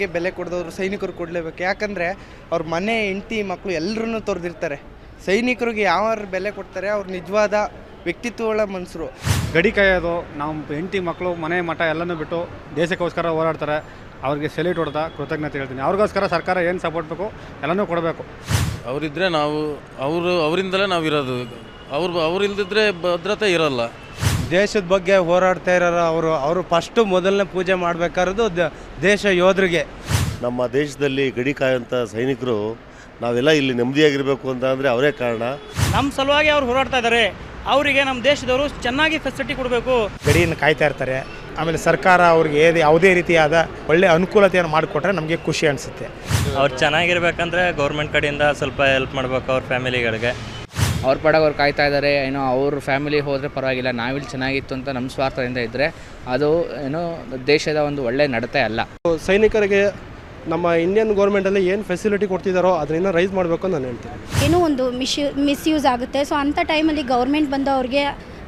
ಯಾರಿಗೆ ಬೆಲೆ ಕೊಡದವರು ಸೈನಿಕರು ಕೊಡಲೇಬೇಕು. ಯಾಕಂದರೆ ಅವ್ರ ಮನೆ ಹೆಂಡತಿ ಮಕ್ಕಳು ಎಲ್ಲರನ್ನೂ ತೊರೆದಿರ್ತಾರೆ. ಸೈನಿಕರಿಗೆ ಯಾವ ಬೆಲೆ ಕೊಡ್ತಾರೆ ಅವ್ರ ನಿಜವಾದ ವ್ಯಕ್ತಿತ್ವಗಳ ಮನಸ್ಸರು ಗಡಿ ಕಾಯೋದು ನಮ್ಮ ಹೆಂಡತಿ ಮಕ್ಕಳು ಮನೆ ಮಠ ಎಲ್ಲನೂ ಬಿಟ್ಟು ದೇಶಕ್ಕೋಸ್ಕರ ಹೋರಾಡ್ತಾರೆ. ಅವ್ರಿಗೆ ಸೆಲ್ಯೂಟ್ ಹೊಡೆದ ಕೃತಜ್ಞತೆ ಹೇಳ್ತೀನಿ. ಅವ್ರಿಗೋಸ್ಕರ ಸರ್ಕಾರ ಏನು ಸಪೋರ್ಟ್ ಬೇಕು ಎಲ್ಲನೂ ಕೊಡಬೇಕು. ಅವರಿದ್ದರೆ ನಾವು ಅವರು ಅವರಿಂದಲೇ ನಾವು ಇರೋದು. ಅವ್ರು ಅವರಿಲ್ದಿದ್ರೆ ಭದ್ರತೆ ಇರೋಲ್ಲ. ದೇಶದ ಬಗ್ಗೆ ಹೋರಾಡ್ತಾ ಇರೋರು ಅವರು ಅವರು ಫಸ್ಟು ಮೊದಲನೇ ಪೂಜೆ ಮಾಡಬೇಕಾಗಿರೋದು ದೇಶ ಯೋಧರಿಗೆ. ನಮ್ಮ ದೇಶದಲ್ಲಿ ಗಡಿ ಕಾಯೋಂಥ ಸೈನಿಕರು ನಾವೆಲ್ಲ ಇಲ್ಲಿ ನೆಮ್ಮದಿಯಾಗಿರಬೇಕು ಅಂತ ಅಂದರೆ ಅವರೇ ಕಾರಣ. ನಮ್ಮ ಸಲುವಾಗಿ ಅವ್ರು ಹೋರಾಡ್ತಾ ಇದ್ದಾರೆ ಅವರಿಗೆ ನಮ್ಮ ದೇಶದವರು ಚೆನ್ನಾಗಿ ಫೆಸಿಲಿಟಿ ಕೊಡಬೇಕು. ಗಡಿಯನ್ನು ಕಾಯ್ತಾ ಇರ್ತಾರೆ. ಆಮೇಲೆ ಸರ್ಕಾರ ಅವ್ರಿಗೆ ಏത് ಯಾವುದೇ ರೀತಿಯಾದ ಒಳ್ಳೆ ಅನುಕೂಲತೆಯನ್ನು ಮಾಡಿಕೊಟ್ರೆ ನಮಗೆ ಖುಷಿ ಅನಿಸುತ್ತೆ. ಅವ್ರು ಚೆನ್ನಾಗಿರ್ಬೇಕಂದ್ರೆ ಗೌರ್ಮೆಂಟ್ ಕಡೆಯಿಂದ ಸ್ವಲ್ಪ ಹೆಲ್ಪ್ ಮಾಡ್ಬೇಕು ಅವ್ರ ಫ್ಯಾಮಿಲಿಗಳಿಗೆ ಅವ್ರ ಪಾಡಾಗ ಅವ್ರು ಕಾಯ್ತಾ ಇದ್ದಾರೆ ಏನೋ ಅವ್ರ ಫ್ಯಾಮಿಲಿ ಹೋದರೆ ಪರವಾಗಿಲ್ಲ ನಾವಿಲ್ಲಿ ಚೆನ್ನಾಗಿತ್ತು ಅಂತ ನಮ್ಮ ಸ್ವಾರ್ಥದಿಂದ ಇದ್ದರೆ ಅದು ಏನೋ ದೇಶದ ಒಂದು ಒಳ್ಳೆ ನಡತೆ ಅಲ್ಲ. ಸೈನಿಕರಿಗೆ ನಮ್ಮ ಇಂಡಿಯನ್ ಗೌರ್ಮೆಂಟಲ್ಲಿ ಏನು ಫೆಸಿಲಿಟಿ ಕೊಡ್ತಿದ್ದಾರೋ ಅದರಿಂದ ರೈಸ್ ಮಾಡಬೇಕು ಅಂತ ನಾನು ಹೇಳ್ತೀನಿ. ಏನೋ ಒಂದು ಮಿಸ್ ಮಿಸ್ಯೂಸ್ ಆಗುತ್ತೆ. ಸೊ ಅಂಥ ಟೈಮಲ್ಲಿ ಗೌರ್ಮೆಂಟ್ ಬಂದು ಅವ್ರಿಗೆ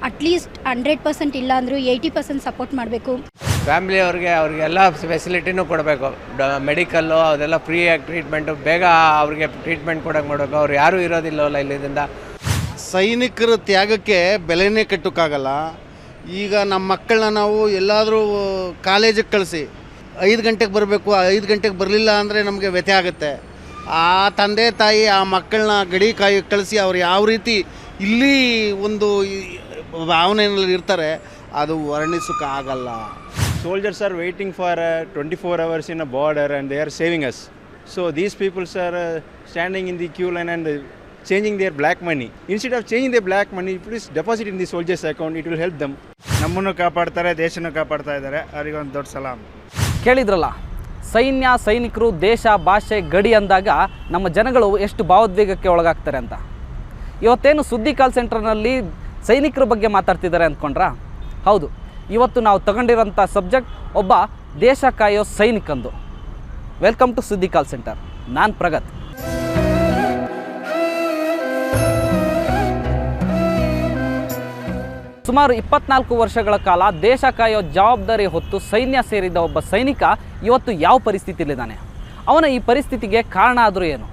ಅಟ್ಲೀಸ್ಟ್ ಹಂಡ್ರೆಡ್ ಪರ್ಸೆಂಟ್ ಇಲ್ಲ ಅಂದರೂ ಏಯ್ಟಿ ಪರ್ಸೆಂಟ್ ಸಪೋರ್ಟ್ ಮಾಡಬೇಕು. ಫ್ಯಾಮಿಲಿ ಅವ್ರಿಗೆ ಅವ್ರಿಗೆಲ್ಲ ಫೆಸಿಲಿಟಿನೂ ಕೊಡಬೇಕು. ಮೆಡಿಕಲ್ಲು ಅದೆಲ್ಲ ಫ್ರೀಯಾಗಿ ಟ್ರೀಟ್ಮೆಂಟು ಬೇಗ ಅವ್ರಿಗೆ ಟ್ರೀಟ್ಮೆಂಟ್ ಕೊಡೋಕೆ ಮಾಡಬೇಕು. ಅವ್ರು ಯಾರೂ ಇರೋದಿಲ್ಲವಲ್ಲ ಇಲ್ಲಿಂದ. ಸೈನಿಕರ ತ್ಯಾಗಕ್ಕೆ ಬೆಲೆನೇ ಕಟ್ಟೋಕ್ಕಾಗಲ್ಲ. ಈಗ ನಮ್ಮ ಮಕ್ಕಳನ್ನ ನಾವು ಎಲ್ಲಾದರೂ ಕಾಲೇಜಿಗೆ ಕಳಿಸಿ ಐದು ಗಂಟೆಗೆ ಬರಬೇಕು ಐದು ಗಂಟೆಗೆ ಬರಲಿಲ್ಲ ಅಂದರೆ ನಮಗೆ ವ್ಯಥೆ ಆಗುತ್ತೆ. ಆ ತಂದೆ ತಾಯಿ ಆ ಮಕ್ಕಳನ್ನ ಗಡಿ ಕಾಯಿ ಕಳಿಸಿ ಅವ್ರು ಯಾವ ರೀತಿ ಇಲ್ಲಿ ಒಂದು ಭಾವನೆಯಲ್ಲಿ ಇರ್ತಾರೆ ಅದು ವರ್ಣಿಸೋಕೆ ಆಗಲ್ಲ. Waiting for uh, 24 hours in a border and they are saving us. So these people are uh, standing in the queue line and uh, changing their black money. Instead of changing their black money, please deposit in the soldiers' account. It will help them. ನಮ್ಮನ್ನು ಕಾಪಾಡ್ತಾರೆ ದೇಶನೂ ಕಾಪಾಡ್ತಾ ಇದ್ದಾರೆ. ಅವರಿಗೆ ಒಂದು ದೊಡ್ಡ ಸಲಾಮ್ ಕೇಳಿದ್ರಲ್ಲ ಸೈನ್ಯ ಸೈನಿಕರು ದೇಶ ಭಾಷೆ ಗಡಿ ಅಂದಾಗ ನಮ್ಮ ಜನಗಳು ಎಷ್ಟು ಭಾವೋದ್ವೇಗಕ್ಕೆ ಒಳಗಾಗ್ತಾರೆ ಅಂತ. ಇವತ್ತೇನು ಸುದ್ದಿ ಕಾಲ್ ಸೆಂಟರ್ನಲ್ಲಿ ಸೈನಿಕರ ಬಗ್ಗೆ ಮಾತಾಡ್ತಿದ್ದಾರೆ ಅಂದ್ಕೊಂಡ್ರಾ? ಹೌದು ಇವತ್ತು ನಾವು ತಗೊಂಡಿರೋಂಥ ಸಬ್ಜೆಕ್ಟ್ ಒಬ್ಬ ದೇಶ ಕಾಯೋ ಸೈನಿಕಂದು. ವೆಲ್ಕಮ್ ಟು ಸುದ್ದಿ ಕಾಲ್ ಸೆಂಟರ್. ನಾನು ಪ್ರಗತ್. ಸುಮಾರು ಇಪ್ಪತ್ನಾಲ್ಕು ವರ್ಷಗಳ ಕಾಲ ದೇಶ ಕಾಯೋ ಜವಾಬ್ದಾರಿ ಹೊತ್ತು ಸೈನ್ಯ ಸೇರಿದ ಒಬ್ಬ ಸೈನಿಕ ಇವತ್ತು ಯಾವ ಪರಿಸ್ಥಿತಿಯಲ್ಲಿದ್ದಾನೆ? ಅವನ ಈ ಪರಿಸ್ಥಿತಿಗೆ ಕಾರಣ ಆದರೂ ಏನು?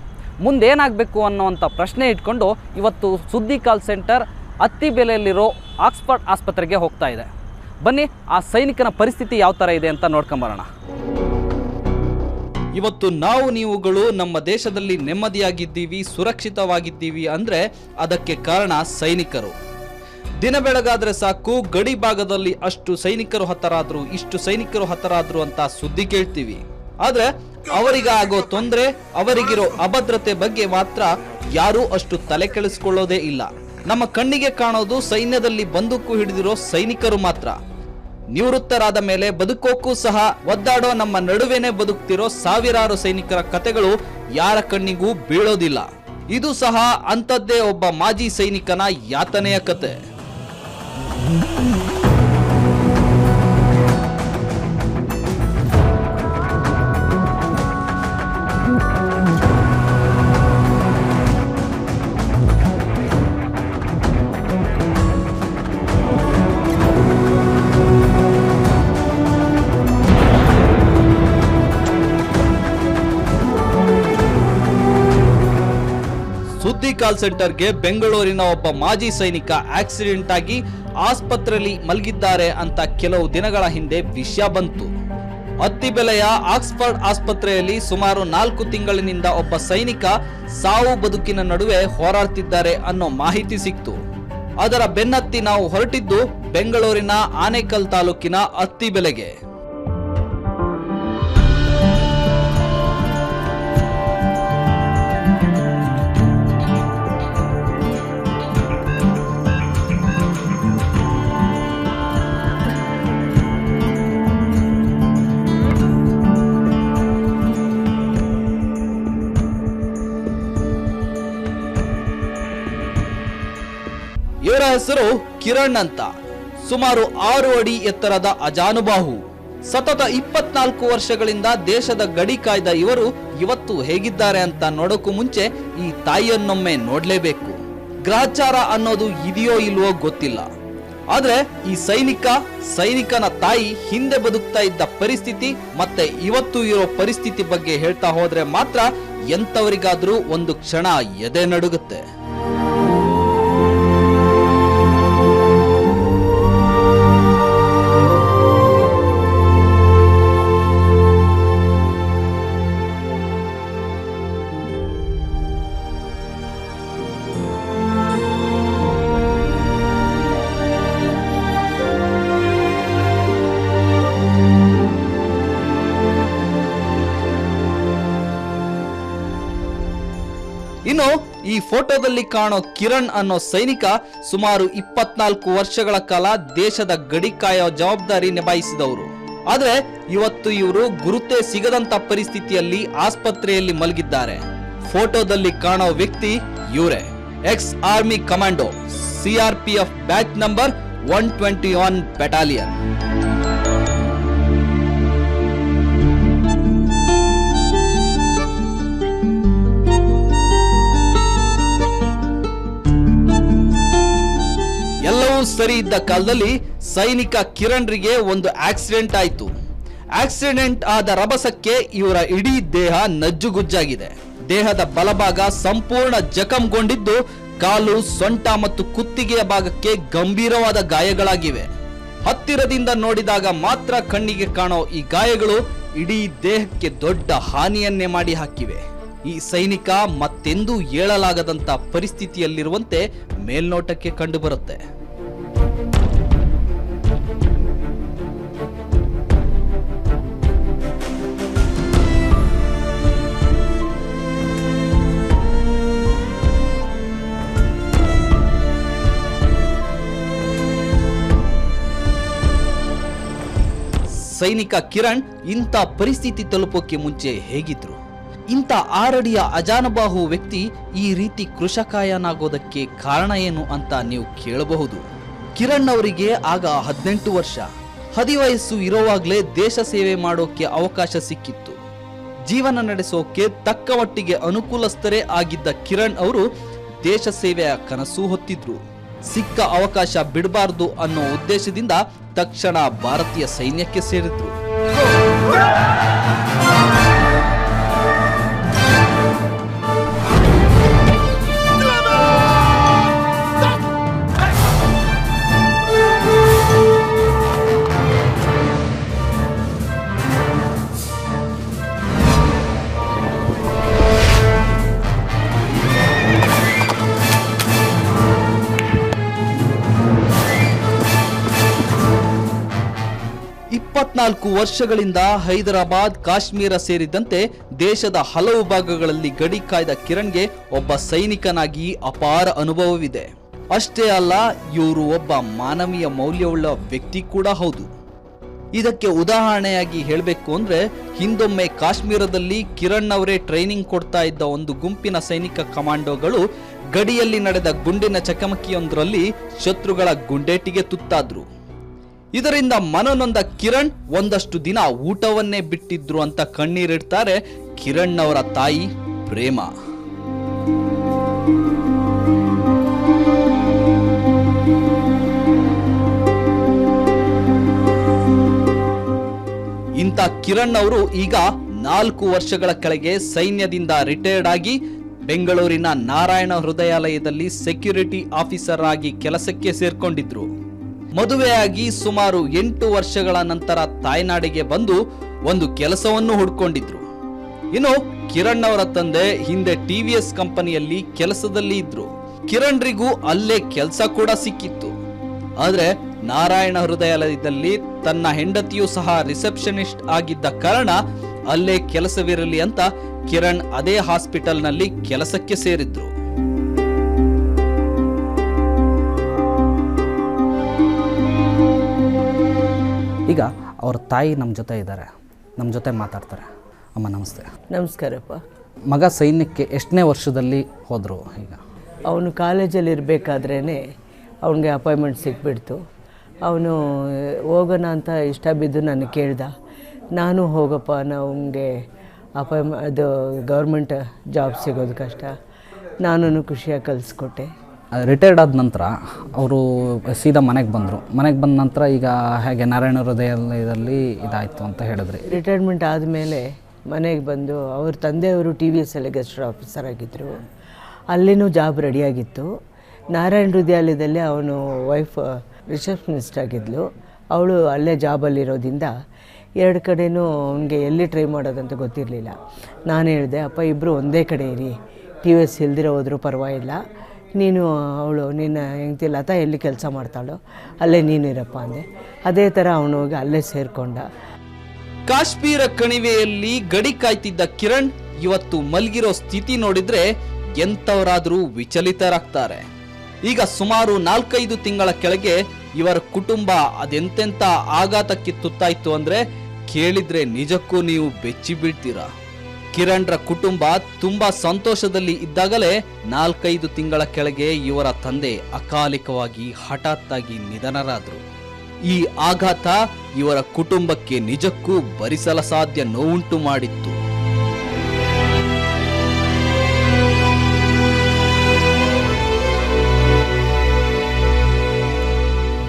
ಮುಂದೇನಾಗಬೇಕು ಅನ್ನೋವಂಥ ಪ್ರಶ್ನೆ ಇಟ್ಕೊಂಡು ಇವತ್ತು ಸುದ್ದಿ ಕಾಲ್ ಸೆಂಟರ್ ಅತ್ತಿಬೆಲೆಯಲ್ಲಿರೋ ಆಕ್ಸ್ಫರ್ಡ್ ಆಸ್ಪತ್ರೆಗೆ ಹೋಗ್ತಾ ಇದೆ. ಬನ್ನಿ, ಆ ಸೈನಿಕನ ಪರಿಸ್ಥಿತಿ ಯಾವ ಥರ ಇದೆ ಅಂತ ನೋಡ್ಕೊಂಬರೋಣ ಇವತ್ತು ನಾವು ನೀವುಗಳು ನಮ್ಮ ದೇಶದಲ್ಲಿ ನೆಮ್ಮದಿಯಾಗಿದ್ದೀವಿ, ಸುರಕ್ಷಿತವಾಗಿದ್ದೀವಿ ಅಂದರೆ ಅದಕ್ಕೆ ಕಾರಣ ಸೈನಿಕರು. ದಿನ ಬೆಳಗಾದ್ರೆ ಸಾಕು, ಗಡಿ ಭಾಗದಲ್ಲಿ ಅಷ್ಟು ಸೈನಿಕರು ಹತರಾದ್ರು, ಇಷ್ಟು ಸೈನಿಕರು ಹತರಾದ್ರು ಅಂತ ಸುದ್ದಿ ಕೇಳ್ತೀವಿ. ಆದ್ರೆ ಅವರಿಗಾಗೋ ಆಗೋ ತೊಂದರೆ, ಅವರಿಗಿರೋ ಅಭದ್ರತೆ ಬಗ್ಗೆ ಮಾತ್ರ ಯಾರೂ ಅಷ್ಟು ತಲೆ ಕೆಡಿಸ್ಕೊಳ್ಳೋದೇ ಇಲ್ಲ. ನಮ್ಮ ಕಣ್ಣಿಗೆ ಕಾಣೋದು ಸೈನ್ಯದಲ್ಲಿ ಬಂದೂಕು ಹಿಡಿದಿರೋ ಸೈನಿಕರು ಮಾತ್ರ. ನಿವೃತ್ತರಾದ ಮೇಲೆ ಬದುಕೋಕ್ಕೂ ಸಹ, ಒದ್ದಾಡೋ ನಮ್ಮ ನಡುವೆನೆ ಬದುಕ್ತಿರೋ ಸಾವಿರಾರು ಸೈನಿಕರ ಕತೆಗಳು ಯಾರ ಕಣ್ಣಿಗೂ ಬೀಳೋದಿಲ್ಲ. ಇದು ಸಹ ಅಂಥದ್ದೇ ಒಬ್ಬ ಮಾಜಿ ಸೈನಿಕನ ಯಾತನೆಯ ಕತೆ. ಸುದ್ದಿ ಕಾಲ್ ಸೆಂಟರ್ಗೆ ಬೆಂಗಳೂರಿನ ಒಬ್ಬ ಮಾಜಿ ಸೈನಿಕ ಆಕ್ಸಿಡೆಂಟ್ ಆಗಿ ಆಸ್ಪತ್ರೆಯಲ್ಲಿ ಮಲಗಿದ್ದಾರೆ ಅಂತ ಕೆಲವು ದಿನಗಳ ಹಿಂದೆ ವಿಷಯ ಬಂತು. ಅತ್ತಿಬೆಲೆಯ ಆಕ್ಸ್ಫರ್ಡ್ ಆಸ್ಪತ್ರೆಯಲ್ಲಿ ಸುಮಾರು ನಾಲ್ಕು ತಿಂಗಳಿನಿಂದ ಒಬ್ಬ ಸೈನಿಕ ಸಾವು ಬದುಕಿನ ನಡುವೆ ಹೋರಾಡ್ತಿದ್ದಾರೆ ಅನ್ನೋ ಮಾಹಿತಿ ಸಿಕ್ತು. ಅದರ ಬೆನ್ನತ್ತಿ ನಾವು ಹೊರಟಿದ್ದು ಬೆಂಗಳೂರಿನ ಆನೇಕಲ್ ತಾಲೂಕಿನ ಅತ್ತಿಬೆಲೆಗೆ ಇವರ ಹೆಸರು ಕಿರಣ್ ಅಂತ. ಸುಮಾರು ಆರು ಅಡಿ ಎತ್ತರದ ಅಜಾನುಬಾಹು. ಸತತ ಇಪ್ಪತ್ನಾಲ್ಕು ವರ್ಷಗಳಿಂದ ದೇಶದ ಗಡಿ ಕಾಯ್ದ ಇವರು ಇವತ್ತು ಹೇಗಿದ್ದಾರೆ ಅಂತ ನೋಡೋಕು ಮುಂಚೆ ಈ ತಾಯಿಯನ್ನೊಮ್ಮೆ ನೋಡ್ಲೇಬೇಕು. ಗ್ರಹಚಾರ ಅನ್ನೋದು ಇದೆಯೋ ಇಲ್ವೋ ಗೊತ್ತಿಲ್ಲ. ಆದ್ರೆ ಈ ಸೈನಿಕ, ಸೈನಿಕನ ತಾಯಿ ಹಿಂದೆ ಬದುಕ್ತಾ ಇದ್ದ ಪರಿಸ್ಥಿತಿ ಮತ್ತೆ ಇವತ್ತು ಇರೋ ಪರಿಸ್ಥಿತಿ ಬಗ್ಗೆ ಹೇಳ್ತಾ ಹೋದ್ರೆ ಮಾತ್ರ ಎಂತವರಿಗಾದ್ರೂ ಒಂದು ಕ್ಷಣ ಎದೆ ನಡುಗುತ್ತೆ. ಫೋಟೋದಲ್ಲಿ ಕಾಣೋ ಕಿರಣ್ ಅನ್ನೋ ಸೈನಿಕ ಸುಮಾರು ಇಪ್ಪತ್ನಾಲ್ಕು ವರ್ಷಗಳ ಕಾಲ ದೇಶದ ಗಡಿ ಕಾಯೋ ಜವಾಬ್ದಾರಿ ನಿಭಾಯಿಸಿದವರು. ಆದ್ರೆ ಇವತ್ತು ಇವರು ಗುರುತೇ ಸಿಗದಂತ ಪರಿಸ್ಥಿತಿಯಲ್ಲಿ ಆಸ್ಪತ್ರೆಯಲ್ಲಿ ಮಲಗಿದ್ದಾರೆ. ಫೋಟೋದಲ್ಲಿ ಕಾಣೋ ವ್ಯಕ್ತಿ ಇವರೇ. Ex army commando CRPF batch number one twenty one battalion ಎಲ್ಲವೂ ಸರಿ ಇದ್ದ ಕಾಲದಲ್ಲಿ ಸೈನಿಕ ಕಿರಣ್ರಿಗೆ ಒಂದು ಆಕ್ಸಿಡೆಂಟ್ ಆಯ್ತು. ಆಕ್ಸಿಡೆಂಟ್ ಆದ ರಭಸಕ್ಕೆ ಇವರ ಇಡೀ ದೇಹ ನಜ್ಜುಗುಜ್ಜಾಗಿದೆ. ದೇಹದ ಬಲಭಾಗ ಸಂಪೂರ್ಣ ಜಖಂಗೊಂಡಿದ್ದು ಕಾಲು, ಸೊಂಟ ಮತ್ತು ಕುತ್ತಿಗೆಯ ಭಾಗಕ್ಕೆ ಗಂಭೀರವಾದ ಗಾಯಗಳಾಗಿವೆ. ಹತ್ತಿರದಿಂದ ನೋಡಿದಾಗ ಮಾತ್ರ ಕಣ್ಣಿಗೆ ಕಾಣೋ ಈ ಗಾಯಗಳು ಇಡೀ ದೇಹಕ್ಕೆ ದೊಡ್ಡ ಹಾನಿಯನ್ನೇ ಮಾಡಿ ಹಾಕಿವೆ. ಈ ಸೈನಿಕ ಮತ್ತೆಂದೂ ಏಳಲಾಗದಂತ ಪರಿಸ್ಥಿತಿಯಲ್ಲಿರುವಂತೆ ಮೇಲ್ನೋಟಕ್ಕೆ ಕಂಡುಬರುತ್ತೆ. ಸೈನಿಕ ಕಿರಣ್ ಇಂಥ ಪರಿಸ್ಥಿತಿ ತಲುಪೋಕೆ ಮುಂಚೆ ಹೇಗಿದ್ರು? ಇಂಥ ಆರಡಿಯ ಅಜಾನಬಾಹು ವ್ಯಕ್ತಿ ಈ ರೀತಿ ಕೃಷಕಾಯನಾಗೋದಕ್ಕೆ ಕಾರಣ ಏನು ಅಂತ ನೀವು ಕೇಳಬಹುದು. ಕಿರಣ್ ಅವರಿಗೆ ಆಗ ಹದಿನೆಂಟು ವರ್ಷ. ಹದಿವಯಸ್ಸು ಇರೋವಾಗ್ಲೇ ದೇಶ ಸೇವೆ ಮಾಡೋಕೆ ಅವಕಾಶ ಸಿಕ್ಕಿತ್ತು. ಜೀವನ ನಡೆಸೋಕೆ ತಕ್ಕ ಮಟ್ಟಿಗೆ ಅನುಕೂಲಸ್ಥರೇ ಆಗಿದ್ದ ಕಿರಣ್ ಅವರು ದೇಶ ಸೇವೆಯ ಕನಸು ಹೊತ್ತಿದ್ರು. ಸಿಕ್ಕ ಅವಕಾಶ ಬಿಡಬಾರ್ದು ಅನ್ನೋ ಉದ್ದೇಶದಿಂದ ತಕ್ಷಣ ಭಾರತೀಯ ಸೈನ್ಯಕ್ಕೆ ಸೇರಿದ್ರು. ಇಪ್ಪತ್ನಾಲ್ಕು ವರ್ಷಗಳಿಂದ ಹೈದರಾಬಾದ್, ಕಾಶ್ಮೀರ ಸೇರಿದಂತೆ ದೇಶದ ಹಲವು ಭಾಗಗಳಲ್ಲಿ ಗಡಿ ಕಾಯ್ದ ಕಿರಣ್ಗೆ ಒಬ್ಬ ಸೈನಿಕನಾಗಿ ಅಪಾರ ಅನುಭವವಿದೆ. ಅಷ್ಟೇ ಅಲ್ಲ, ಇವರು ಒಬ್ಬ ಮಾನವೀಯ ಮೌಲ್ಯವುಳ್ಳ ವ್ಯಕ್ತಿ ಕೂಡ ಹೌದು. ಇದಕ್ಕೆ ಉದಾಹರಣೆಯಾಗಿ ಹೇಳಬೇಕು ಅಂದ್ರೆ, ಹಿಂದೊಮ್ಮೆ ಕಾಶ್ಮೀರದಲ್ಲಿ ಕಿರಣ್ ಅವರೇ ಟ್ರೈನಿಂಗ್ ಕೊಡ್ತಾ ಇದ್ದ ಒಂದು ಗುಂಪಿನ ಸೈನಿಕ ಕಮಾಂಡೋಗಳು ಗಡಿಯಲ್ಲಿ ನಡೆದ ಗುಂಡಿನ ಚಕಮಕಿಯೊಂದರಲ್ಲಿ ಶತ್ರುಗಳ ಗುಂಡೇಟಿಗೆ ತುತ್ತಾದ್ರು. ಇದರಿಂದ ಮನನೊಂದ ಕಿರಣ್ ಒಂದಷ್ಟು ದಿನ ಊಟವನ್ನೇ ಬಿಟ್ಟಿದ್ರು ಅಂತ ಕಣ್ಣೀರಿಡ್ತಾರೆ ಕಿರಣ್ ಅವರ ತಾಯಿ ಪ್ರೇಮ. ಇಂಥ ಕಿರಣ್ ಅವರು ಈಗ ನಾಲ್ಕು ವರ್ಷಗಳ ಕೆಳಗೆ ಸೈನ್ಯದಿಂದ ರಿಟೈರ್ಡ್ ಆಗಿ ಬೆಂಗಳೂರಿನ ನಾರಾಯಣ ಹೃದಯಾಲಯದಲ್ಲಿ ಸೆಕ್ಯೂರಿಟಿ ಆಫೀಸರ್ ಆಗಿ ಕೆಲಸಕ್ಕೆ ಸೇರ್ಕೊಂಡಿದ್ರು. ಮದುವೆಯಾಗಿ ಸುಮಾರು ಎಂಟು ವರ್ಷಗಳ ನಂತರ ತಾಯ್ನಾಡಿಗೆ ಬಂದು ಒಂದು ಕೆಲಸವನ್ನು ಹುಡ್ಕೊಂಡಿದ್ರು. ಇನ್ನು ಕಿರಣ್ ಅವರ ತಂದೆ ಹಿಂದೆ ಟಿ ವಿ ಎಸ್ ಕಂಪನಿಯಲ್ಲಿ ಕೆಲಸದಲ್ಲಿ ಇದ್ರು. ಕಿರಣ್ರಿಗೂ ಅಲ್ಲೇ ಕೆಲಸ ಕೂಡ ಸಿಕ್ಕಿತ್ತು. ಆದ್ರೆ ನಾರಾಯಣ ಹೃದಯಾಲಯದಲ್ಲಿ ತನ್ನ ಹೆಂಡತಿಯೂ ಸಹ ರಿಸೆಪ್ಷನಿಸ್ಟ್ ಆಗಿದ್ದ ಕಾರಣ ಅಲ್ಲೇ ಕೆಲಸವಿರಲಿ ಅಂತ ಕಿರಣ್ ಅದೇ ಹಾಸ್ಪಿಟಲ್ನಲ್ಲಿ ಕೆಲಸಕ್ಕೆ ಸೇರಿದ್ರು. ಈಗ ಅವ್ರ ತಾಯಿ ನಮ್ಮ ಜೊತೆ ಇದ್ದಾರೆ. ನಮ್ಮ ಜೊತೆ ಮಾತಾಡ್ತಾರೆ. ಅಮ್ಮ ನಮಸ್ತೆ. ನಮಸ್ಕಾರಪ್ಪ. ಮಗ ಸೈನ್ಯಕ್ಕೆ ಎಷ್ಟನೇ ವರ್ಷದಲ್ಲಿ ಹೋದರು ಈಗ? ಅವನು ಕಾಲೇಜಲ್ಲಿ ಇರಬೇಕಾದ್ರೇ ಅವನಿಗೆ ಅಪಾಯಿಂಟ್ಮೆಂಟ್ ಸಿಕ್ಬಿಡ್ತು. ಅವನು ಹೋಗೋಣ ಅಂತ ಇಷ್ಟ ಬಿದ್ದು ನಾನು ಕೇಳ್ದ. ನಾನು ಹೋಗಪ್ಪ ನಮಗೆ ಅಪಾಯಿಂಟ್ ಅದು ಗೌರ್ಮೆಂಟ್ ಜಾಬ್ ಸಿಗೋದು ಕಷ್ಟ. ನಾನು ಖುಷಿಯಾಗಿ ಕಲಿಸ್ಕೊಟ್ಟೆ. ರಿಟೈರ್ಡ್ ಆದ ನಂತರ ಅವರು ಸೀದಾ ಮನೆಗೆ ಬಂದರು. ಮನೆಗೆ ಬಂದ ನಂತರ ಈಗ ಹೇಗೆ ನಾರಾಯಣ ಹೃದಯದಲ್ಲಿ ಇದಾಯಿತು ಅಂತ ಹೇಳಿದ್ರಿ. ರಿಟೈರ್ಮೆಂಟ್ ಆದಮೇಲೆ ಮನೆಗೆ ಬಂದು ಅವ್ರ ತಂದೆಯವರು ಟಿ ವಿ ಎಸ್ ಅಲ್ಲಿ ಗೆಸ್ಟ್ ಆಫೀಸರ್ ಆಗಿದ್ದರು ಅಲ್ಲಿನೂ ಜಾಬ್ ರೆಡಿಯಾಗಿತ್ತು ನಾರಾಯಣ ಹೃದಯಾಲಯದಲ್ಲಿ ಅವನು ವೈಫ್ ರಿಸೆಪ್ಷನಿಸ್ಟ್ ಆಗಿದ್ಲು. ಅವಳು ಅಲ್ಲೇ ಜಾಬಲ್ಲಿರೋದ್ರಿಂದ ಎರಡು ಕಡೆಯೂ ಅವನಿಗೆ ಎಲ್ಲಿ ಟ್ರೈ ಮಾಡೋದಂತ ಗೊತ್ತಿರಲಿಲ್ಲ. ನಾನು ಹೇಳಿದೆ, ಅಪ್ಪ ಇಬ್ಬರು ಒಂದೇ ಕಡೆ ಇರಿ. ಟಿ ವಿ ಎಸ್ ಇಲ್ದಿರೋ ಹೋದರೂ ಪರವಾಗಿಲ್ಲ. ನೀನು ಅವಳು, ನಿನ್ನ ಹೆಂಡ್ತಿ ಲತಾ ಎಲ್ಲಿ ಕೆಲಸ ಮಾಡ್ತಾಳು ಅಲ್ಲೇ ನೀನು ಇರಪ್ಪ ಅಂದೆ. ಅದೇ ಥರ ಅವನು ಹೋಗಿ ಅಲ್ಲೇ ಸೇರಿಕೊಂಡ. ಕಾಶ್ಮೀರ ಕಣಿವೆಯಲ್ಲಿ ಗಡಿ ಕಾಯ್ತಿದ್ದ ಕಿರಣ್ ಇವತ್ತು ಮಲಗಿರೋ ಸ್ಥಿತಿ ನೋಡಿದ್ರೆ ಎಂಥವರಾದರೂ ವಿಚಲಿತರಾಗ್ತಾರೆ. ಈಗ ಸುಮಾರು ನಾಲ್ಕೈದು ತಿಂಗಳ ಕೆಳಗೆ ಇವರ ಕುಟುಂಬ ಅದೆಂತೆಂತ ಆಘಾತಕ್ಕೆ ತುತ್ತಾಯಿತು ಅಂದ್ರೆ ಕೇಳಿದ್ರೆ ನಿಜಕ್ಕೂ ನೀವು ಬೆಚ್ಚಿ ಬೀಳ್ತೀರಾ ಕಿರಣ್ರ ಕುಟುಂಬ ತುಂಬಾ ಸಂತೋಷದಲ್ಲಿ ಇದ್ದಾಗಲೇ ನಾಲ್ಕೈದು ತಿಂಗಳ ಕೆಳಗೆ ಇವರ ತಂದೆ ಅಕಾಲಿಕವಾಗಿ ಹಠಾತ್ತಾಗಿ ನಿಧನರಾದರು. ಈ ಆಘಾತ ಇವರ ಕುಟುಂಬಕ್ಕೆ ನಿಜಕ್ಕೂ ಭರಿಸಲಸಾಧ್ಯ ನೋವುಂಟು ಮಾಡಿತ್ತು.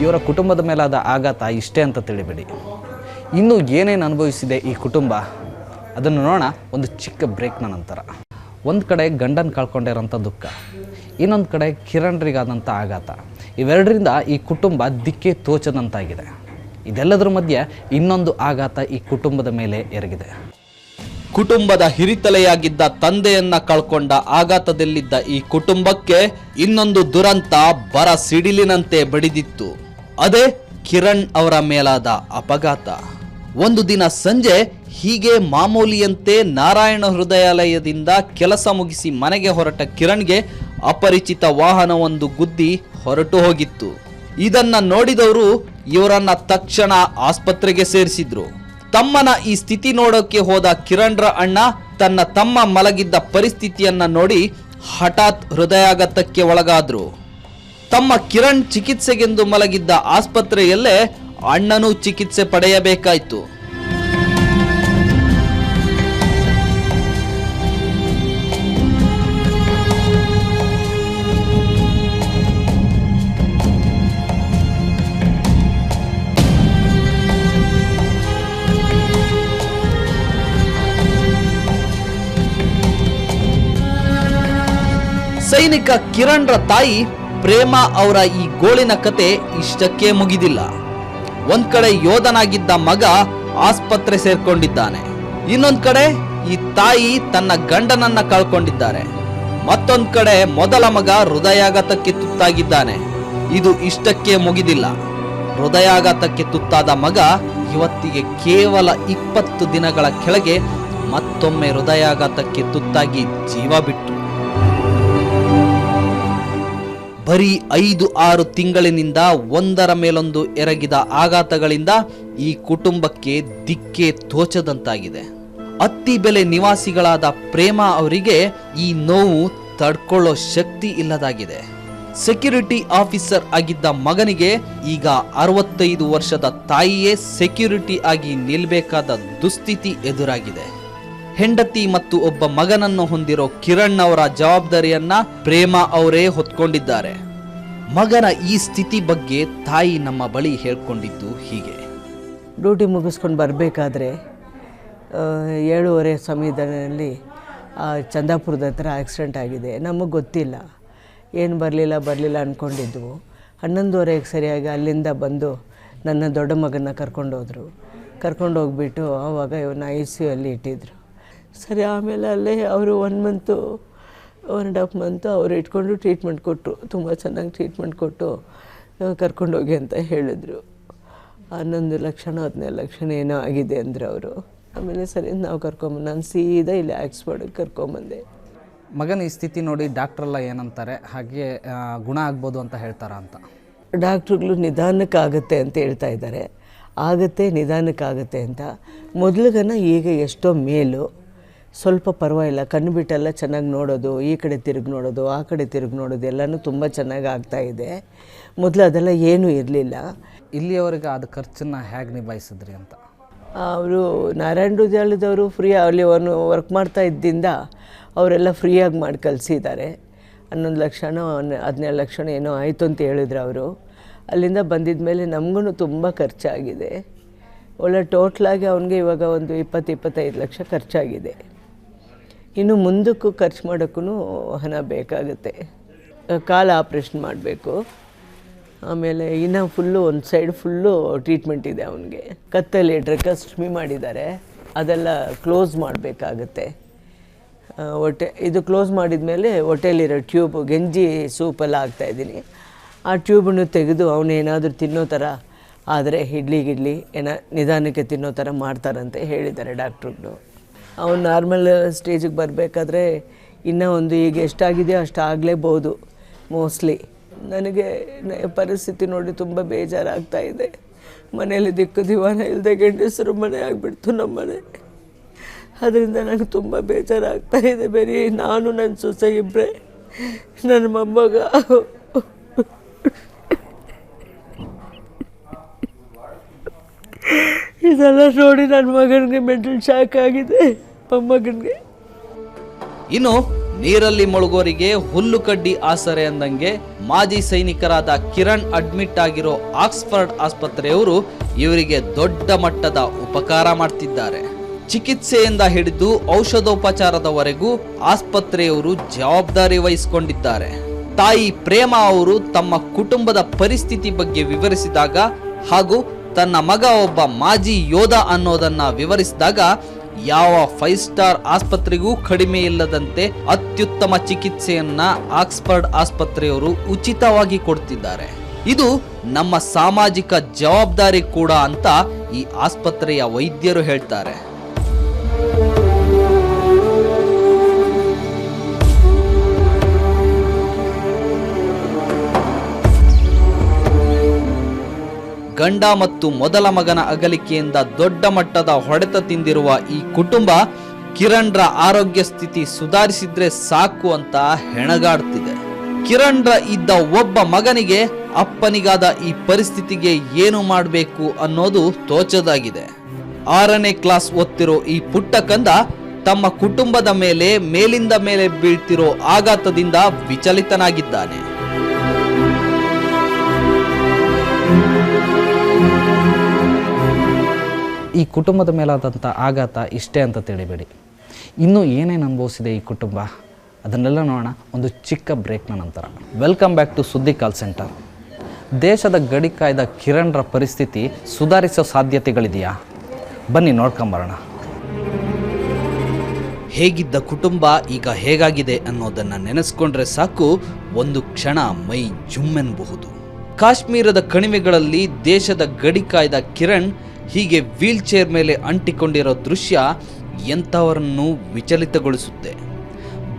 ಇವರ ಕುಟುಂಬದ ಮೇಲಾದ ಆಘಾತ ಇಷ್ಟೇ ಅಂತ ತಿಳಿಬೇಡಿ. ಇನ್ನು ಏನೇನು ಅನುಭವಿಸಿದೆ ಈ ಕುಟುಂಬ? ಅದನ್ನು ನೋಡೋಣ, ಒಂದು ಚಿಕ್ಕ ಬ್ರೇಕ್ನ ನಂತರ. ಒಂದು ಕಡೆ ಗಂಡನ ಕಳ್ಕೊಂಡಿರೋಂಥ ದುಃಖ, ಇನ್ನೊಂದು ಕಡೆ ಕಿರಣ್ರಿಗಾದಂಥ ಆಘಾತ. ಇವೆರಡರಿಂದ ಈ ಕುಟುಂಬ ದಿಕ್ಕೆ ತೋಚದಂತಾಗಿದೆ. ಇದೆಲ್ಲದರ ಮಧ್ಯೆ ಇನ್ನೊಂದು ಆಘಾತ ಈ ಕುಟುಂಬದ ಮೇಲೆ ಎರಗಿದೆ. ಕುಟುಂಬದ ಹಿರಿತಲೆಯಾಗಿದ್ದ ತಂದೆಯನ್ನ ಕಳ್ಕೊಂಡ ಆಘಾತದಲ್ಲಿದ್ದ ಈ ಕುಟುಂಬಕ್ಕೆ ಇನ್ನೊಂದು ದುರಂತ ಬರ ಸಿಡಿಲಿನಂತೆ ಬಡಿದಿತ್ತು. ಅದೇ ಕಿರಣ್ ಅವರ ಮೇಲಾದ ಅಪಘಾತ. ಒಂದು ದಿನ ಸಂಜೆ ಹೀಗೆ ಮಾಮೂಲಿಯಂತೆ ನಾರಾಯಣ ಹೃದಯಾಲಯದಿಂದ ಕೆಲಸ ಮುಗಿಸಿ ಮನೆಗೆ ಹೊರಟ ಕಿರಣ್ಗೆ ಅಪರಿಚಿತ ವಾಹನವೊಂದು ಗುದ್ದಿ ಹೊರಟು ಹೋಗಿತ್ತು. ಇದನ್ನ ನೋಡಿದವರು ಇವರನ್ನ ತಕ್ಷಣ ಆಸ್ಪತ್ರೆಗೆ ಸೇರಿಸಿದ್ರು. ತಮ್ಮನ ಈ ಸ್ಥಿತಿ ನೋಡೋಕೆ ಹೋದ ಕಿರಣ್ರ ಅಣ್ಣ ತನ್ನ ತಮ್ಮ ಮಲಗಿದ್ದ ಪರಿಸ್ಥಿತಿಯನ್ನ ನೋಡಿ ಹಠಾತ್ ಹೃದಯಾಘಾತಕ್ಕೆ ಒಳಗಾದ್ರು. ತಮ್ಮ ಕಿರಣ್ ಚಿಕಿತ್ಸೆಗೆಂದು ಮಲಗಿದ್ದ ಆಸ್ಪತ್ರೆಯಲ್ಲೇ ಅಣ್ಣನೂ ಚಿಕಿತ್ಸೆ ಪಡೆಯಬೇಕಾಯಿತು. ಸೈನಿಕ ಕಿರಣ್ರ ತಾಯಿ ಪ್ರೇಮ ಅವರ ಈ ಗೋಳಿನ ಕತೆ ಇಷ್ಟಕ್ಕೆ ಮುಗಿದಿಲ್ಲ. ಒಂದ್ ಕಡೆ ಯೋಧನಾಗಿದ್ದ ಮಗ ಆಸ್ಪತ್ರೆ ಸೇರ್ಕೊಂಡಿದ್ದಾನೆ. ಇನ್ನೊಂದ್ ಕಡೆ ಈ ತಾಯಿ ತನ್ನ ಗಂಡನನ್ನ ಕಳ್ಕೊಂಡಿದ್ದಾರೆ. ಮತ್ತೊಂದ್ ಕಡೆ ಮೊದಲ ಮಗ ಹೃದಯಾಘಾತಕ್ಕೆ ತುತ್ತಾಗಿದ್ದಾನೆ. ಇದು ಇಷ್ಟಕ್ಕೆ ಮುಗಿದಿಲ್ಲ. ಹೃದಯಾಘಾತಕ್ಕೆ ತುತ್ತಾದ ಮಗ ಇವತ್ತಿಗೆ ಕೇವಲ ಇಪ್ಪತ್ತು ದಿನಗಳ ಕೆಳಗೆ ಮತ್ತೊಮ್ಮೆ ಹೃದಯಾಘಾತಕ್ಕೆ ತುತ್ತಾಗಿ ಜೀವ ಬಿಟ್ಟು ಬರೀ ಐದು ಆರು ತಿಂಗಳಿನಿಂದ ಒಂದರ ಮೇಲೊಂದು ಎರಗಿದ ಆಘಾತಗಳಿಂದ ಈ ಕುಟುಂಬಕ್ಕೆ ದಿಕ್ಕೆ ತೋಚದಂತಾಗಿದೆ. ಅತ್ತಿ ಬೆಲೆ ನಿವಾಸಿಗಳಾದ ಪ್ರೇಮ ಅವರಿಗೆ ಈ ನೋವು ತಡ್ಕೊಳ್ಳೋ ಶಕ್ತಿ ಇಲ್ಲದಾಗಿದೆ. ಸೆಕ್ಯೂರಿಟಿ ಆಫೀಸರ್ ಆಗಿದ್ದ ಮಗನಿಗೆ ಈಗ ಅರವತ್ತೈದು ವರ್ಷದ ತಾಯಿಯೇ ಸೆಕ್ಯೂರಿಟಿ ಆಗಿ ನಿಲ್ಲಬೇಕಾದ ದುಸ್ಥಿತಿ ಎದುರಾಗಿದೆ. ಹೆಂಡತಿ ಮತ್ತು ಒಬ್ಬ ಮಗನನ್ನು ಹೊಂದಿರೋ ಕಿರಣ್ ಅವರ ಜವಾಬ್ದಾರಿಯನ್ನ ಪ್ರೇಮ ಅವರೇ ಹೊತ್ಕೊಂಡಿದ್ದಾರೆ. ಮಗನ ಈ ಸ್ಥಿತಿ ಬಗ್ಗೆ ತಾಯಿ ನಮ್ಮ ಬಳಿ ಹೇಳ್ಕೊಂಡಿದ್ದು ಹೀಗೆ. ಡ್ಯೂಟಿ ಮುಗಿಸ್ಕೊಂಡು ಬರಬೇಕಾದ್ರೆ ಏಳುವರೆ ಸಮಯದಲ್ಲಿ ಚಂದಾಪುರದ ಹತ್ರ ಆಕ್ಸಿಡೆಂಟ್ ಆಗಿದೆ. ನಮಗೆ ಗೊತ್ತಿಲ್ಲ. ಏನು ಬರಲಿಲ್ಲ ಬರಲಿಲ್ಲ ಅಂದ್ಕೊಂಡಿದ್ವು ಹನ್ನೊಂದುವರೆಗೆ ಸರಿಯಾಗಿ ಅಲ್ಲಿಂದ ಬಂದು ನನ್ನ ದೊಡ್ಡ ಮಗನ ಕರ್ಕೊಂಡೋದ್ರು. ಕರ್ಕೊಂಡೋಗ್ಬಿಟ್ಟು ಆವಾಗ ಇವನ್ನ ಐ ಸಿ ಅಲ್ಲಿ ಇಟ್ಟಿದ್ರು. ಸರಿ ಆಮೇಲೆ ಅಲ್ಲೇ ಅವರು one month one and half month ಅವ್ರು ಇಟ್ಕೊಂಡು ಟ್ರೀಟ್ಮೆಂಟ್ ಕೊಟ್ಟರು ತುಂಬ ಚೆನ್ನಾಗಿ ಟ್ರೀಟ್ಮೆಂಟ್ ಕೊಟ್ಟು ಕರ್ಕೊಂಡೋಗಿ ಅಂತ ಹೇಳಿದರು. ಹನ್ನೊಂದು ಲಕ್ಷಣ ಹದಿನೈದು ಲಕ್ಷಣ ಏನೋ ಆಗಿದೆ ಅಂದರು ಅವರು. ಆಮೇಲೆ ಸರಿ ನಾವು ಕರ್ಕೊಂಬಂದು ನಾನು ಸೀದಾ ಇಲ್ಲಿ ಆಕ್ಸ್ಫರ್ಡಿಗೆ ಕರ್ಕೊಂಬಂದೆ. ಮಗನ ಈ ಸ್ಥಿತಿ ನೋಡಿ ಡಾಕ್ಟ್ರೆಲ್ಲ ಏನಂತಾರೆ? ಹಾಗೆ ಗುಣ ಆಗ್ಬೋದು ಅಂತ ಹೇಳ್ತಾರ ಅಂತ? ಡಾಕ್ಟ್ರುಗಳು ನಿಧಾನಕ್ಕಾಗುತ್ತೆ ಅಂತ ಹೇಳ್ತಾ ಇದ್ದಾರೆ. ಆಗುತ್ತೆ ನಿಧಾನಕ್ಕಾಗುತ್ತೆ ಅಂತ. ಮೊದಲುಗನ ಈಗ ಎಷ್ಟೋ ಮೇಲು ಸ್ವಲ್ಪ ಪರವಾಗಿಲ್ಲ ಕಣ್ಣು ಬಿಟ್ಟೆಲ್ಲ ಚೆನ್ನಾಗಿ ನೋಡೋದು ಈ ಕಡೆ ತಿರುಗಿ ನೋಡೋದು ಆ ಕಡೆ ತಿರುಗಿ ನೋಡೋದು ಎಲ್ಲನೂ ತುಂಬ ಚೆನ್ನಾಗಿ ಆಗ್ತಾ ಇದೆ. ಮೊದಲು ಅದೆಲ್ಲ ಏನೂ ಇರಲಿಲ್ಲ. ಇಲ್ಲಿಯವರೆಗೆ ಅದು ಖರ್ಚನ್ನು ಹೇಗೆ ನಿಭಾಯಿಸಿದ್ರಿ ಅಂತ? ಅವರು ನಾರಾಯಣ ಹೃದಯಾಲಯದವರು ಫ್ರೀ ಅಲ್ಲಿ ಅವನು ವರ್ಕ್ ಮಾಡ್ತಾ ಇದ್ದಿಂದ ಅವರೆಲ್ಲ ಫ್ರೀಯಾಗಿ ಮಾಡಿ ಕಲಿಸಿದ್ದಾರೆ ಹನ್ನೊಂದು ಲಕ್ಷನೋ ಹದಿನೇಳು ಲಕ್ಷನೋ ಏನೋ ಆಯಿತು ಅಂತ ಹೇಳಿದ್ರು ಅವರು. ಅಲ್ಲಿಂದ ಬಂದಿದ ಮೇಲೆ ನಮಗೂ ತುಂಬ ಖರ್ಚಾಗಿದೆ. ಒಳ್ಳೆ ಟೋಟ್ಲಾಗಿ ಅವನಿಗೆ ಇವಾಗ ಒಂದು ಇಪ್ಪತ್ತು ಇಪ್ಪತ್ತೈದು ಲಕ್ಷ ಖರ್ಚಾಗಿದೆ. ಇನ್ನು ಮುಂದಕ್ಕೂ ಖರ್ಚು ಮಾಡೋಕ್ಕೂ ಹಣ ಬೇಕಾಗುತ್ತೆ. ಕಾಲ ಆಪ್ರೇಷನ್ ಮಾಡಬೇಕು. ಆಮೇಲೆ ಇನ್ನು ಫುಲ್ಲು ಒಂದು ಸೈಡ್ ಫುಲ್ಲು ಟ್ರೀಟ್ಮೆಂಟ್ ಇದೆ ಅವನಿಗೆ. ಕತ್ತಲ್ಲಿ ಡ್ರಕಸ್ಟ್ಮಿ ಮಾಡಿದ್ದಾರೆ. ಅದೆಲ್ಲ ಕ್ಲೋಸ್ ಮಾಡಬೇಕಾಗತ್ತೆ. ಹೊಟ್ಟೆ, ಇದು ಕ್ಲೋಸ್ ಮಾಡಿದ ಮೇಲೆ ಹೊಟ್ಟೆಲಿರೋ ಟ್ಯೂಬ್ ಗಂಜಿ ಸೂಪೆಲ್ಲ ಹಾಕ್ತಾಯಿದ್ದೀನಿ ಆ ಟ್ಯೂಬನ್ನು ತೆಗೆದು ಅವನೇನಾದರೂ ತಿನ್ನೋ ಥರ ಆದರೆ ಇಡ್ಲಿ ಗಿಡ್ಲಿ ಏನೋ ನಿಧಾನಕ್ಕೆ ತಿನ್ನೋ ಥರ ಮಾಡ್ತಾರಂತೆ ಹೇಳಿದ್ದಾರೆ ಡಾಕ್ಟ್ರುಗಳು. ಅವನು ನಾರ್ಮಲ್ ಸ್ಟೇಜಿಗೆ ಬರಬೇಕಾದ್ರೆ ಇನ್ನೂ ಒಂದು ಈಗ ಎಷ್ಟಾಗಿದೆಯೋ ಅಷ್ಟು ಆಗಲೇಬೋದು ಮೋಸ್ಟ್ಲಿ ನನಗೆ ಪರಿಸ್ಥಿತಿ ನೋಡಿ ತುಂಬ ಬೇಜಾರಾಗ್ತಾ ಇದೆ. ಮನೆಯಲ್ಲಿ ದಿಕ್ಕು ದಿವಾನ ಇಲ್ಲದೆ ಗಂಡಸರು ಮನೆ ಆಗಿಬಿಡ್ತು ನಮ್ಮ ಮನೆ ಅದರಿಂದ ನನಗೆ ತುಂಬ ಬೇಜಾರಾಗ್ತಾ ಇದೆ ಬರೀ, ನಾನು ನನ್ನ ಸೊಸೆ ಇಬ್ಬರೇ ನನ್ನ ಮೊಮ್ಮಗ. ಇದೆಲ್ಲ ನೋಡಿ ನನ್ನ ಮಗನಿಗೆ ಮೆಂಟಲ್ ಶಾಕ್ ಆಗಿದೆ ಮಗನಿಗೆ ಇನ್ನು ನೀರಲ್ಲಿ ಮುಳುಗೋರಿಗೆ ಹುಲ್ಲು ಕಡ್ಡಿ ಆಸರೆ ಅಂದಂಗೆ ಮಾಜಿ ಸೈನಿಕರಾದ ಕಿರಣ್ ಅಡ್ಮಿಟ್ ಆಗಿರೋ ಆಕ್ಸ್ಫರ್ಡ್ ಆಸ್ಪತ್ರೆಯವರು ಇವರಿಗೆ ದೊಡ್ಡ ಮಟ್ಟದ ಉಪಕಾರ ಮಾಡ್ತಿದ್ದಾರೆ. ಚಿಕಿತ್ಸೆಯಿಂದ ಹಿಡಿದು ಔಷಧೋಪಚಾರದವರೆಗೂ ಆಸ್ಪತ್ರೆಯವರು ಜವಾಬ್ದಾರಿ ವಹಿಸಿಕೊಂಡಿದ್ದಾರೆ. ತಾಯಿ ಪ್ರೇಮ ಅವರು ತಮ್ಮ ಕುಟುಂಬದ ಪರಿಸ್ಥಿತಿ ಬಗ್ಗೆ ವಿವರಿಸಿದಾಗ ಹಾಗೂ ತನ್ನ ಮಗ ಒಬ್ಬ ಮಾಜಿ ಯೋಧ ಅನ್ನೋದನ್ನ ವಿವರಿಸಿದಾಗ, ಯಾವ ಫೈವ್ ಸ್ಟಾರ್ ಆಸ್ಪತ್ರೆಗೂ ಕಡಿಮೆ ಇಲ್ಲದಂತೆ ಅತ್ಯುತ್ತಮ ಚಿಕಿತ್ಸೆಯನ್ನ ಆಕ್ಸ್ಫರ್ಡ್ ಆಸ್ಪತ್ರೆಯವರು ಉಚಿತವಾಗಿ ಕೊಡ್ತಿದ್ದಾರೆ. ಇದು ನಮ್ಮ ಸಾಮಾಜಿಕ ಜವಾಬ್ದಾರಿ ಕೂಡ ಅಂತ ಈ ಆಸ್ಪತ್ರೆಯ ವೈದ್ಯರು ಹೇಳ್ತಾರೆ. ಗಂಡ ಮತ್ತು ಮೊದಲ ಮಗನ ಅಗಲಿಕೆಯಿಂದ ದೊಡ್ಡ ಮಟ್ಟದ ಹೊಡೆತ ತಿಂದಿರುವ ಈ ಕುಟುಂಬ ಕಿರಣ್ರ ಆರೋಗ್ಯ ಸ್ಥಿತಿ ಸುಧಾರಿಸಿದ್ರೆ ಸಾಕು ಅಂತ ಹೆಣಗಾಡ್ತಿದೆ. ಕಿರಣ್ರ ಇದ್ದ ಒಬ್ಬ ಮಗನಿಗೆ ಅಪ್ಪನಿಗಾದ ಈ ಪರಿಸ್ಥಿತಿಗೆ ಏನು ಮಾಡಬೇಕು ಅನ್ನೋದು ತೋಚದಾಗಿದೆ. ಆರನೇ ಕ್ಲಾಸ್ ಓದ್ತಿರೋ ಈ ಪುಟ್ಟ ಕಂದ ತಮ್ಮ ಕುಟುಂಬದ ಮೇಲೆ ಮೇಲಿಂದ ಮೇಲೆ ಬೀಳ್ತಿರೋ ಆಘಾತದಿಂದ ವಿಚಲಿತನಾಗಿದ್ದಾನೆ. ಕುಟುಂಬದ ಮೇಲಾದಂಥ ಆಘಾತ ಇಷ್ಟೇ ಅಂತ ತಿಳಿಬೇಡಿ. ಇನ್ನೂ ಏನೇನು ಅನುಭವಿಸಿದೆ ಈ ಕುಟುಂಬ? ಅದನ್ನೆಲ್ಲ ನೋಡೋಣ. ಒಂದು ಚಿಕ್ಕ ಬ್ರೇಕ್ನ ನಂತರ. ವೆಲ್ಕಮ್ ಬ್ಯಾಕ್ ಟು ಸುದ್ದಿ ಕಾಲ್ ಸೆಂಟರ್. ದೇಶದ ಗಡಿ ಕಾಯ್ದ ಕಿರಣ್ರ ಪರಿಸ್ಥಿತಿ ಸುಧಾರಿಸೋ ಸಾಧ್ಯತೆಗಳಿದೆಯಾ? ಬನ್ನಿ ನೋಡ್ಕೊಂಬರೋಣ ಹೇಗಿದ್ದ ಕುಟುಂಬ, ಈಗ ಹೇಗಾಗಿದೆ ಅನ್ನೋದನ್ನು ನೆನೆಸ್ಕೊಂಡ್ರೆ ಸಾಕು. ಒಂದು ಕ್ಷಣ ಮೈ ಜುಮ್ಮೆನ್ನಬಹುದು ಕಾಶ್ಮೀರದ ಕಣಿವೆಗಳಲ್ಲಿ ದೇಶದ ಗಡಿ ಕಾಯ್ದ ಕಿರಣ್ ಹೀಗೆ ವೀಲ್ ಚೇರ್ ಮೇಲೆ ಅಂಟಿಕೊಂಡಿರೋ ದೃಶ್ಯ ಎಂಥವರನ್ನು ವಿಚಲಿತಗೊಳಿಸುತ್ತೆ.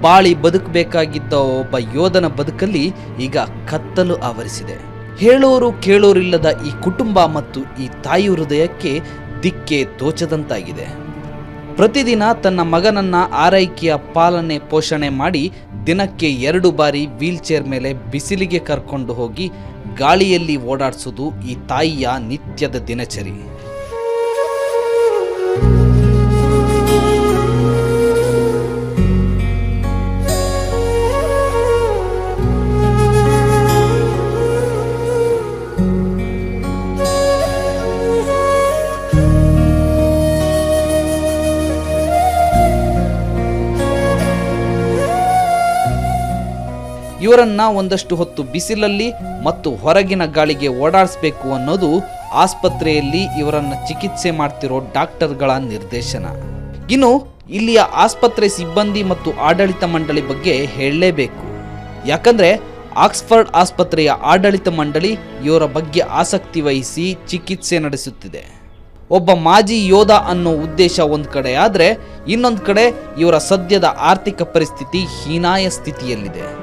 ಬಾಳಿ ಬದುಕಬೇಕಾಗಿದ್ದ ಒಬ್ಬ ಯೋಧನ ಬದುಕಲ್ಲಿ ಈಗ ಕತ್ತಲು ಆವರಿಸಿದೆ. ಹೇಳೋರು ಕೇಳೋರಿಲ್ಲದ ಈ ಕುಟುಂಬ ಮತ್ತು ಈ ತಾಯಿ ಹೃದಯಕ್ಕೆ ದಿಕ್ಕೆ ತೋಚದಂತಾಗಿದೆ ಪ್ರತಿದಿನ ತನ್ನ ಮಗನನ್ನ ಆರೈಕೆಯ ಪಾಲನೆ ಪೋಷಣೆ ಮಾಡಿ ದಿನಕ್ಕೆ ಎರಡು ಬಾರಿ ವೀಲ್ ಚೇರ್ ಮೇಲೆ ಬಿಸಿಲಿಗೆ ಕರ್ಕೊಂಡು ಹೋಗಿ ಗಾಳಿಯಲ್ಲಿ ಓಡಾಡಿಸೋದು ಈ ತಾಯಿಯ ನಿತ್ಯದ ದಿನಚರಿ. ಇವರನ್ನ ಒಂದಷ್ಟು ಹೊತ್ತು ಬಿಸಿಲಲ್ಲಿ ಮತ್ತು ಹೊರಗಿನ ಗಾಳಿಗೆ ಓಡಾಡಿಸ್ಬೇಕು ಅನ್ನೋದು ಆಸ್ಪತ್ರೆಯಲ್ಲಿ ಇವರನ್ನ ಚಿಕಿತ್ಸೆ ಮಾಡ್ತಿರೋ ಡಾಕ್ಟರ್ಗಳ ನಿರ್ದೇಶನ. ಇನ್ನು ಇಲ್ಲಿಯ ಆಸ್ಪತ್ರೆ ಸಿಬ್ಬಂದಿ ಮತ್ತು ಆಡಳಿತ ಮಂಡಳಿ ಬಗ್ಗೆ ಹೇಳಲೇಬೇಕು. ಯಾಕಂದ್ರೆ ಆಕ್ಸ್ಫರ್ಡ್ ಆಸ್ಪತ್ರೆಯ ಆಡಳಿತ ಮಂಡಳಿ ಇವರ ಬಗ್ಗೆ ಆಸಕ್ತಿ ವಹಿಸಿ ಚಿಕಿತ್ಸೆ ನಡೆಸುತ್ತಿದೆ. ಒಬ್ಬ ಮಾಜಿ ಯೋಧ ಅನ್ನೋ ಉದ್ದೇಶ ಒಂದು ಕಡೆ ಆದರೆ ಇನ್ನೊಂದು ಕಡೆ ಇವರ ಸದ್ಯದ ಆರ್ಥಿಕ ಪರಿಸ್ಥಿತಿ ಹೀನಾಯ ಸ್ಥಿತಿಯಲ್ಲಿದೆ.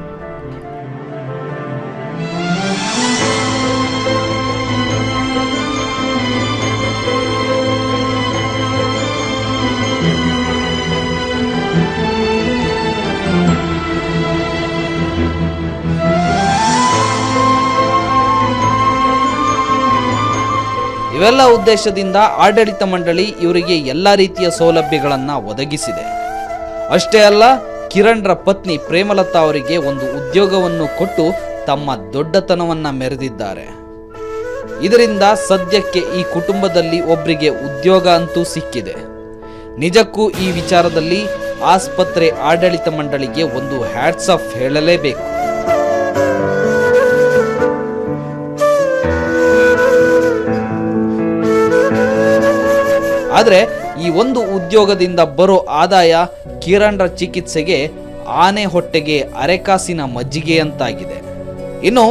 ಇವೆಲ್ಲ ಉದ್ದೇಶದಿಂದ ಆಡಳಿತ ಮಂಡಳಿ ಇವರಿಗೆ ಎಲ್ಲ ರೀತಿಯ ಸೌಲಭ್ಯಗಳನ್ನು ಒದಗಿಸಿದೆ. ಅಷ್ಟೇ ಅಲ್ಲ, ಕಿರಣ್ರ ಪತ್ನಿ ಪ್ರೇಮಲತಾ ಅವರಿಗೆ ಒಂದು ಉದ್ಯೋಗವನ್ನು ಕೊಟ್ಟು ತಮ್ಮ ದೊಡ್ಡತನವನ್ನು ಮೆರೆದಿದ್ದಾರೆ. ಇದರಿಂದ ಸದ್ಯಕ್ಕೆ ಈ ಕುಟುಂಬದಲ್ಲಿ ಒಬ್ಬರಿಗೆ ಉದ್ಯೋಗ ಅಂತೂ ಸಿಕ್ಕಿದೆ. ನಿಜಕ್ಕೂ ಈ ವಿಚಾರದಲ್ಲಿ ಆಸ್ಪತ್ರೆ ಆಡಳಿತ ಮಂಡಳಿಗೆ ಒಂದು ಹ್ಯಾಟ್ಸ್ ಆಫ್ ಹೇಳಲೇಬೇಕು. ಆದರೆ ಈ ಒಂದು ಉದ್ಯೋಗದಿಂದ ಬರೋ ಆದಾಯ ಕಿರಣ್ರ ಚಿಕಿತ್ಸೆಗೆ ಆನೆ ಹೊಟ್ಟೆಗೆ ಅರೆಕಾಸಿನ ಮಜ್ಜಿಗೆಯಂತಾಗಿದೆ ಇನ್ನು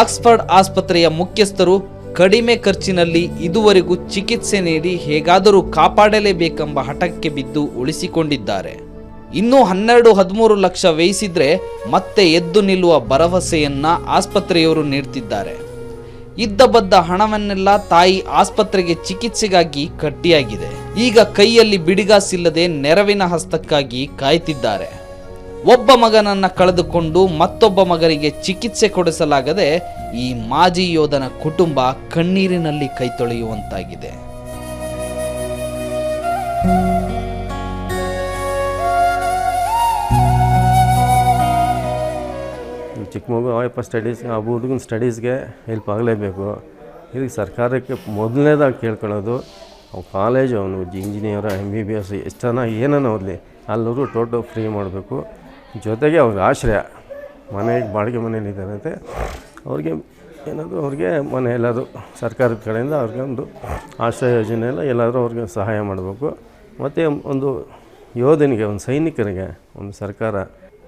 ಆಕ್ಸ್ಫರ್ಡ್ ಆಸ್ಪತ್ರೆಯ ಮುಖ್ಯಸ್ಥರು ಕಡಿಮೆ ಖರ್ಚಿನಲ್ಲಿ ಇದುವರೆಗೂ ಚಿಕಿತ್ಸೆ ನೀಡಿ ಹೇಗಾದರೂ ಕಾಪಾಡಲೇಬೇಕೆಂಬ ಹಠಕ್ಕೆ ಬಿದ್ದು ಉಳಿಸಿಕೊಂಡಿದ್ದಾರೆ. ಇನ್ನೂ ಹನ್ನೆರಡು ಹದಿಮೂರು ಲಕ್ಷ ವ್ಯಯಿಸಿದ್ರೆ ಮತ್ತೆ ಎದ್ದು ನಿಲ್ಲುವ ಭರವಸೆಯನ್ನ ಆಸ್ಪತ್ರೆಯವರು ನೀಡ್ತಿದ್ದಾರೆ. ಇದ್ದ ಬದ್ದ ಹಣವನ್ನೆಲ್ಲ ತಾಯಿ ಆಸ್ಪತ್ರೆಗೆ ಚಿಕಿತ್ಸೆಗಾಗಿ ಕಟ್ಟಿಯಾಗಿದೆ ಈಗ ಕೈಯಲ್ಲಿ ಬಿಡಿಗಾಸಿಲ್ಲದೆ ನೆರವಿನ ಹಸ್ತಕ್ಕಾಗಿ ಕಾಯ್ತಿದ್ದಾರೆ. ಒಬ್ಬ ಮಗನನ್ನ ಕಳೆದುಕೊಂಡು ಮತ್ತೊಬ್ಬ ಮಗನಿಗೆ ಚಿಕಿತ್ಸೆ ಕೊಡಿಸಲಾಗದೆ ಈ ಮಾಜಿ ಯೋಧನ ಕುಟುಂಬ ಕಣ್ಣೀರಿನಲ್ಲಿ ಕೈ ಚಿಕ್ಕ ಮಗು ಅವಪ್ಪ ಸ್ಟಡೀಸ್ ಆ ಹುಡುಗನ ಸ್ಟಡೀಸ್ಗೆ ಹೆಲ್ಪ್ ಆಗಲೇಬೇಕು. ಇದಕ್ಕೆ ಸರ್ಕಾರಕ್ಕೆ ಮೊದಲನೇದಾಗಿ ಕೇಳ್ಕೊಳ್ಳೋದು, ಅವ್ನು ಕಾಲೇಜು ಅವನು engineer M B B S ಎಷ್ಟು ಚೆನ್ನಾಗಿ ಏನನ್ನ ಓದಲಿ, ಅಲ್ಲರೂ ಟೋಟಲ್ ಫ್ರೀ ಮಾಡಬೇಕು. ಜೊತೆಗೆ ಅವ್ರಿಗೆ ಆಶ್ರಯ ಮನೆಗೆ ಬಾಡಿಗೆ ಮನೇಲಿದ್ದಾರಂತೆ ಅವ್ರಿಗೆ ಏನಾದರೂ ಅವ್ರಿಗೆ ಮನೆ ಎಲ್ಲಾದರೂ, ಸರ್ಕಾರದ ಕಡೆಯಿಂದ ಅವ್ರಿಗೆ ಒಂದು ಆಶ್ರಯ ಯೋಜನೆ ಎಲ್ಲ ಎಲ್ಲಾದರೂ ಅವ್ರಿಗೆ ಸಹಾಯ ಮಾಡಬೇಕು. ಮತ್ತು ಒಂದು ಯೋಧನಿಗೆ, ಒಂದು ಸೈನಿಕರಿಗೆ ಒಂದು ಸರ್ಕಾರ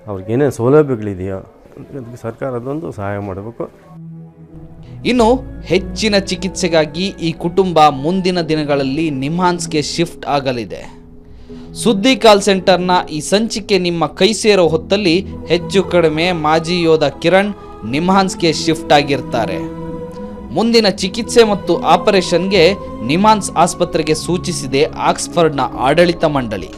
ಅವ್ರಿಗೆ ಏನೇನು ಸೌಲಭ್ಯಗಳಿದೆಯೋ ಅದಕ್ಕೆ ಸರ್ಕಾರ ಅದೊಂದು ಸಹಾಯ ಮಾಡಬೇಕು. ಇನ್ನು ಹೆಚ್ಚಿನ ಚಿಕಿತ್ಸೆಗಾಗಿ ಈ ಕುಟುಂಬ ಮುಂದಿನ ದಿನಗಳಲ್ಲಿ ನಿಮ್ಹಾನ್ಸ್ಗೆ ಶಿಫ್ಟ್ ಆಗಲಿದೆ. ಸುದ್ದಿ ಕಾಲ್ ಸೆಂಟರ್ನ ಈ ಸಂಚಿಕೆ ನಿಮ್ಮ ಕೈ ಸೇರೋ ಹೊತ್ತಲ್ಲಿ ಹೆಚ್ಚು ಕಡಿಮೆ ಮಾಜಿ ಯೋಧ ಕಿರಣ್ ನಿಮ್ಹಾನ್ಸ್ಗೆ ಶಿಫ್ಟ್ ಆಗಿರ್ತಾರೆ. ಮುಂದಿನ ಚಿಕಿತ್ಸೆ ಮತ್ತು ಆಪರೇಷನ್ಗೆ ನಿಮಾನ್ಸ್ ಆಸ್ಪತ್ರೆಗೆ ಸೂಚಿಸಿದೆ ಆಕ್ಸ್ಫರ್ಡ್ನ ಆಡಳಿತ ಮಂಡಳಿ.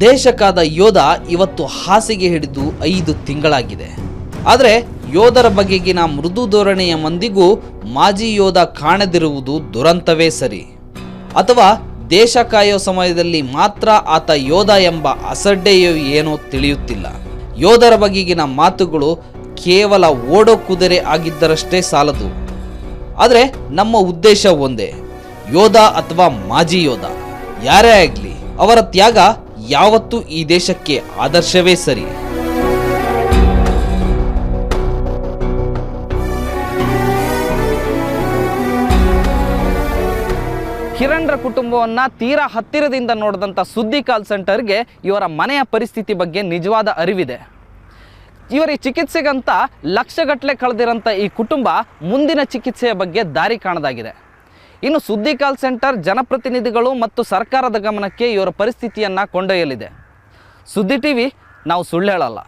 ದೇಶಕ್ಕಾದ ಯೋಧ ಇವತ್ತು ಹಾಸಿಗೆ ಹಿಡಿದು ಐದು ತಿಂಗಳಾಗಿದೆ. ಆದರೆ ಯೋಧರ ಬಗೆಗಿನ ಮೃದು ಧೋರಣೆಯ ಮಂದಿಗೂ ಮಾಜಿ ಯೋಧ ಕಾಣದಿರುವುದು ದುರಂತವೇ ಸರಿ. ಅಥವಾ ದೇಶ ಕಾಯೋ ಸಮಯದಲ್ಲಿ ಮಾತ್ರ ಆತ ಯೋಧ ಎಂಬ ಅಸಡ್ಡೆಯೋ ಏನೋ ತಿಳಿಯುತ್ತಿಲ್ಲ. ಯೋಧರ ಬಗೆಗಿನ ಮಾತುಗಳು ಕೇವಲ ಓಡೋ ಕುದುರೆ ಆಗಿದ್ದರಷ್ಟೇ ಸಾಲದು. ಆದರೆ ನಮ್ಮ ಉದ್ದೇಶ ಒಂದೇ. ಯೋಧ ಅಥವಾ ಮಾಜಿ ಯೋಧ, ಯಾರೇ ಆಗಲಿ, ಅವರ ತ್ಯಾಗ ಯಾವತ್ತೂ ಈ ದೇಶಕ್ಕೆ ಆದರ್ಶವೇ ಸರಿ. ಕಿರಣ್ರ ಕುಟುಂಬವನ್ನ ತೀರಾ ಹತ್ತಿರದಿಂದ ನೋಡಿದಂಥ ಸುದ್ದಿ ಕಾಲ್ ಸೆಂಟರ್ಗೆ ಇವರ ಮನೆಯ ಪರಿಸ್ಥಿತಿ ಬಗ್ಗೆ ನಿಜವಾದ ಅರಿವಿದೆ. ಇವರ ಈ ಚಿಕಿತ್ಸೆಗಂತ ಲಕ್ಷಗಟ್ಟಲೆ ಕಳೆದಿರೋಂಥ ಈ ಕುಟುಂಬ ಮುಂದಿನ ಚಿಕಿತ್ಸೆಯ ಬಗ್ಗೆ ದಾರಿ ಕಾಣದಾಗಿದೆ. ಇನ್ನು ಸುದ್ದಿ ಕಾಲ್ ಸೆಂಟರ್, ಜನಪ್ರತಿನಿಧಿಗಳು ಮತ್ತು ಸರ್ಕಾರದ ಗಮನಕ್ಕೆ ಇವರ ಪರಿಸ್ಥಿತಿಯನ್ನು ಕೊಂಡೊಯ್ಯಲಿದೆ. ಸುದ್ದಿ ಟಿ ನಾವು ಸುಳ್ಳು ಹೇಳಲ್ಲ